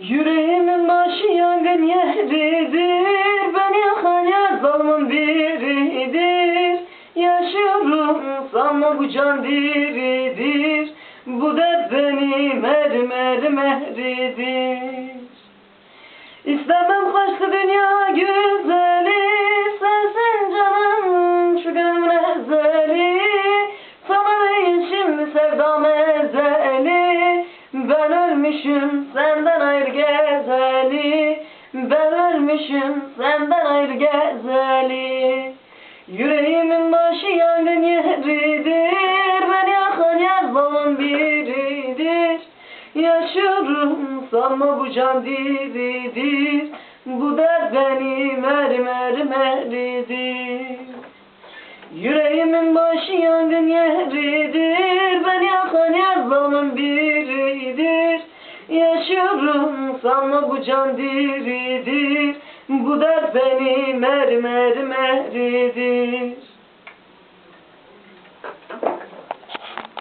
Yüreğimin başı yangın yeridir. Beni yakan zalımın biridir. Yaşıyorum sanma bu can diridir. Bu dert beni mermer mehridir İstemem kaçtı dünya güzeli Ölmüşüm senden ayrı gezeli. Ben ölmüşüm senden ayrı gezeli. Yüreğimin başı yangın yeridir. Beni yakan yer zaman biridir. Yaşıyorum sanma bu can diridir. Bu dert beni mermer meridir. Yüreğimin başı yangın yeridir. Beni yakan yer zaman biridir Yaşıyorum sanma bu can diridir. Bu dert beni mermer meridir